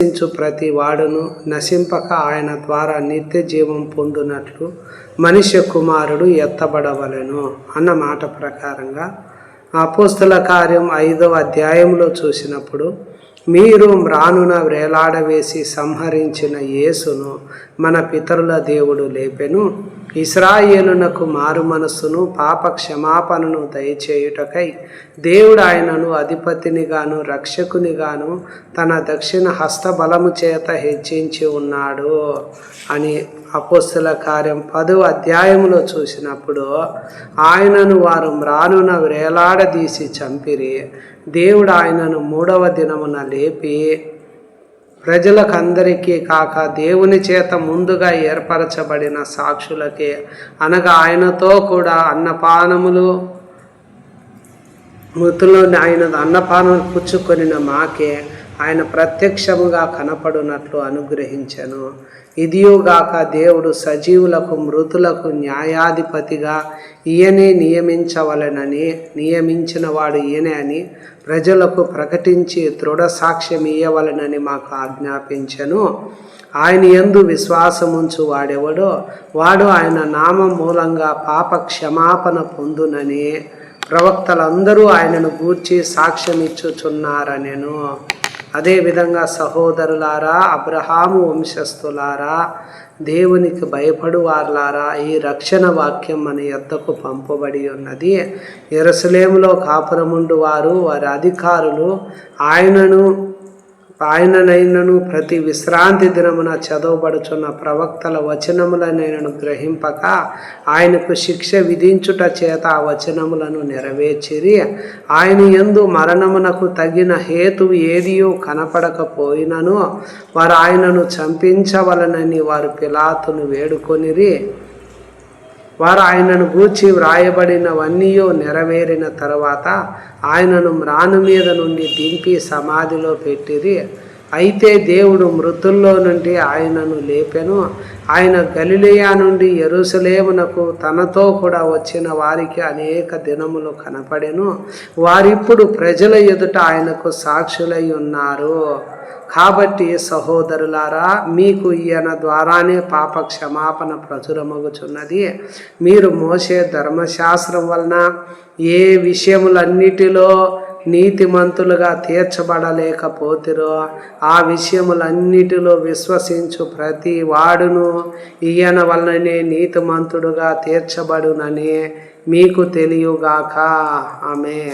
విశ్వసించు ప్రతి వాడును నశింపక ఆయన ద్వారా నిత్య జీవం పొందునట్లు మనుష్య కుమారుడు ఎత్తబడవలెను అన్న మాట ప్రకారంగా అపోస్తుల కార్యం ఐదవ అధ్యాయంలో చూసినప్పుడు మీరు మ్రానున వేలాడవేసి సంహరించిన యేసును మన పితరుల దేవుడు లేపెను. ఇస్రాయేలునకు మారు మనస్సును పాప క్షమాపణను దయచేయుటకై దేవుడు ఆయనను అధిపతినిగాను రక్షకునిగాను తన దక్షిణ హస్తబలము చేత హెచ్చించి ఉన్నాడు అని అపోస్తుల కార్యం పదవ అధ్యాయంలో చూసినప్పుడు ఆయనను వారు మ్రానున వేలాడదీసి చంపిరి. దేవుడు ఆయనను మూడవ దినమున లేపి ప్రజలకందరికీ కాక దేవుని చేత ముందుగా ఏర్పరచబడిన సాక్షులకే అనగా ఆయనతో కూడా అన్నపానములు మృతుల్లో ఆయన అన్నపానం పుచ్చుకొనిన మాకే ఆయన ప్రత్యక్షముగా కనపడునట్లు అనుగ్రహించను. ఇదియుగాక దేవుడు సజీవులకు మృతులకు న్యాయాధిపతిగా ఈయనే నియమించవలెనని నియమించిన వాడు ఈయనే అని ప్రజలకు ప్రకటించి దృఢ సాక్ష్యం ఇయ్యవలనని మాకు ఆజ్ఞాపించను. ఆయన ఎందు విశ్వాసముంచు వాడెవడో వాడు ఆయన నామం మూలంగా పాప క్షమాపణ పొందునని ప్రవక్తలందరూ ఆయనను గూర్చి సాక్ష్యమిచ్చుచున్నారనెను. అదేవిధంగా సహోదరులారా అబ్రహాము వంశస్థులారా దేవునికి భయపడువార్లారా ఈ రక్షణ వాక్యం మన యొద్దకు పంపబడి ఉన్నది. ఎరసలేములో కాపురముండు వారు వారి అధికారులు ఆయనను ఆయననైనను ప్రతి విశ్రాంతి దినమున చదవబడుచున్న ప్రవక్తల వచనములనైనను గ్రహింపక ఆయనకు శిక్ష విధించుట చేత ఆ వచనములను నెరవేర్చిరి. ఆయన ఎందు మరణమునకు తగిన హేతువు ఏదియో కనపడకపోయినను వారు ఆయనను చంపించవలనని వారు పిలాతును వేడుకొనిరి. వారు ఆయనను గూర్చి వ్రాయబడినవన్నీ నెరవేరిన తర్వాత ఆయనను మ్రాను మీద నుండి దింపి సమాధిలో పెట్టిరి. అయితే దేవుడు మృతుల్లో నుండి ఆయనను లేపెను. ఆయన గలిలియా నుండి ఎరుసలేమునకు తనతో కూడా వచ్చిన వారికి అనేక దినములు కనపడెను. వారిప్పుడు ప్రజల ఎదుట ఆయనకు సాక్షులై ఉన్నారు. కాబట్టి సహోదరులారా మీకు ఈయన ద్వారానే పాప క్షమాపణ ప్రచురమగుచున్నది. మీరు మోసే ధర్మశాస్త్రం వలన ఏ విషయములన్నిటిలో నీతిమంతులుగా తీర్చబడలేకపోతిరో ఆ విషయములన్నిటిలో విశ్వసించు ప్రతి వాడును. ఈయన వలననే నీతిమంతుడుగా తీర్చబడునని మీకు తెలియగాక. ఆమె